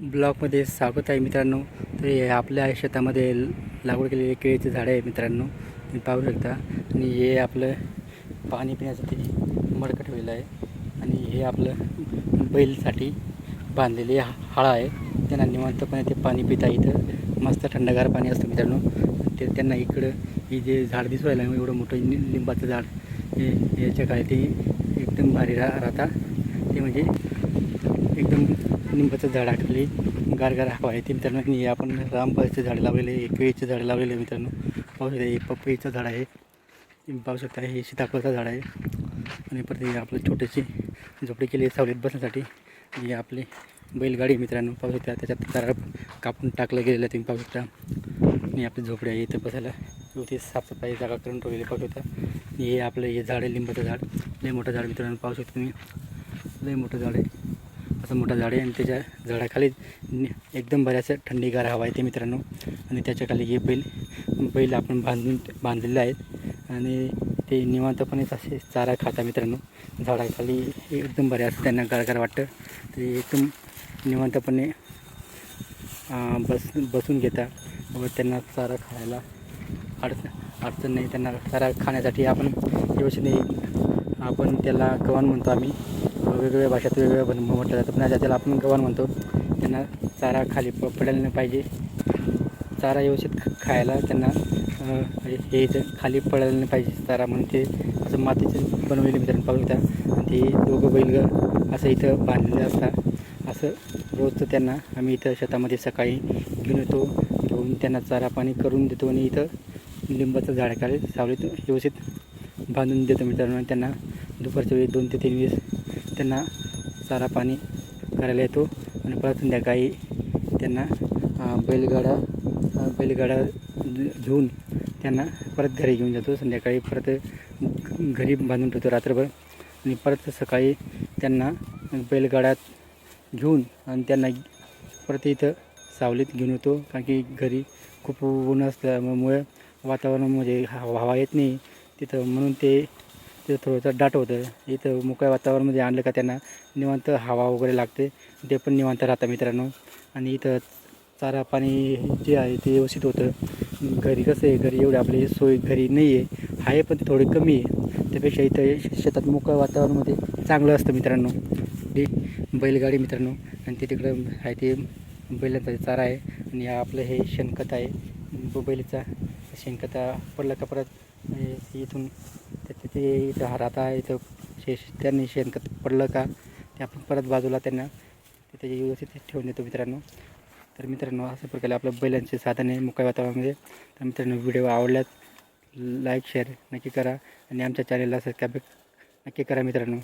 ब्लॉकमध्ये स्वागत आहे मित्रांनो. तर हे आपल्या शेतामध्ये लागवड केलेले केळीचे झाडं आहे मित्रांनो. तुम्ही पाहू शकता. आणि हे आपलं पाणी पिण्यासाठी मडकं ठेवलेलं आहे. आणि हे आपलं बैलसाठी बांधलेली हाळा आहे. त्यांना निवांतपणे ते पाणी पिता इथं मस्त थंडगार पाणी असतं मित्रांनो. ते त्यांना इकडं ही जे झाड दिसू राहिलं एवढं मोठं लिंबाचं झाड हे याच्या काय ते एकदम भारी राहता. ते म्हणजे एकदम निंबाचं झाड खाली गारगार हवा आहे ते मित्रांनो. आणि हे आपण रामफळाचं झाड लावलेले आहे. केळीचं झाड लावलेले आहे मित्रांनो. पाहू शकता हे पपईचं झाड आहे. पाहू शकता हे सीताफळचं झाड आहे. आणि परत हे आपलं छोटीशी झोपडी केली आहे सावलीत बसण्यासाठी. ही आपली बैलगाडी मित्रांनो. पाहू शकता त्याच्यात तारा कापून टाकलं गेलेलं आहे तुम्ही पाहू शकता. आणि आपली झोपडी आहे इथं बसायला. व्यवस्थित साफसफाई जागा करून ठेवलेली पाहू शकता. हे आपलं हे झाड आहे लिंबाचं झाड. लय मोठं झाड मित्रांनो. पाहू शकता तुम्ही. लय मोठं झाड आहे. असं मोठं झाड आहे आणि त्याच्या झाडाखाली एकदम बऱ्याच थंडीगार हवा आहे ते मित्रांनो. आणि त्याच्याखाली हे बैल बैल आपण बांधून बांधलेले आहेत. आणि ते निवांतपणे असे चारा खाता मित्रांनो. झाडाखाली एकदम बरे असं त्यांना गारगार वाटतं. ते एकदम निवांतपणे बस बसून घेता व त्यांना चारा खायला अडचण अडचण नाही. त्यांना चारा खाण्यासाठी आपण व्यवस्थित आपण त्याला गव्हाण म्हणतो आम्ही. वेगवेगळ्या भाषेत वेगवेगळ्या बन- म्हटलं जातं. पुन्हा आता त्याला आपण गव्हाण म्हणतो. त्यांना चारा खाली प पडायला नाही पाहिजे. चारा व्यवस्थित खायला त्यांना म्हणजे हे इथं खाली पडायला नाही पाहिजे. चारा म्हणून ते असं मातीचं बनवलेलं मित्रांनो पाहू शकता आणि ते दोघं बैल असं इथं बांधलेलं असतात. असं रोजचं त्यांना आम्ही इथं शेतामध्ये सकाळी घेऊन येतो. घेऊन त्यांना चारा पाणी करून देतो आणि इथं लिंबाचं झाड झाडाखाली सावलीत व्यवस्थित बांधून देतो मित्रांनो. त्यांना दुपारच्या वेळी दोन ते तीन वेळेस त्यांना चारा पाणी करायला येतो. आणि परत संध्याकाळी त्यांना बैलगाडा बैलगाडा ज- घेऊन त्यांना परत घरी घेऊन जातो. संध्याकाळी परत घ- घरी बांधून ठेवतो रात्रभर. आणि परत सकाळी त्यांना बैलगाड्यात घेऊन आणि त्यांना परत इथं सावलीत घेऊन येतो. कारण की घरी खूप ऊन असल्यामुळे वातावरणामध्ये म्हणजे हवा येत नाही. तिथं म्हणून ते तिथं थोडंसं दाट होतं. इथं मोकळ्या वातावरणामध्ये आणलं का त्यांना निवांत हवा वगैरे लागते. ते पण निवांत राहतं मित्रांनो. आणि इथं चारा पाणी जे आहे ते व्यवस्थित होतं. घरी कसं आहे? घरी एवढी आपली सोय घरी नाही आहे. आहे पण थोडी कमी आहे. त्यापेक्षा इथं शेतात मोकळ्या वातावरणामध्ये चांगलं असतं मित्रांनो. ते बैलगाडी मित्रांनो. आणि ते तिकडं आहे ते बैलांचा चारा आहे. आणि आपलं हे शेणखत आहे. बैलचा. तर शेणखता पडलं का परत म्हणजे इथून त्याचं ते इथं राहता इथं शे त्यांनी शेणखत पडलं का ते आपण परत बाजूला त्यांना तिथे व्यवस्थित ठेवून देतो मित्रांनो. तर मित्रांनो अशा प्रकारे आपल्या बैलांचे साधन आहे मोकळ्या वातावरणामध्ये. तर मित्रांनो व्हिडिओ आवडल्यास लाईक शेअर नक्की करा आणि आमच्या चॅनलला सबस्क्राईब नक्की करा मित्रांनो.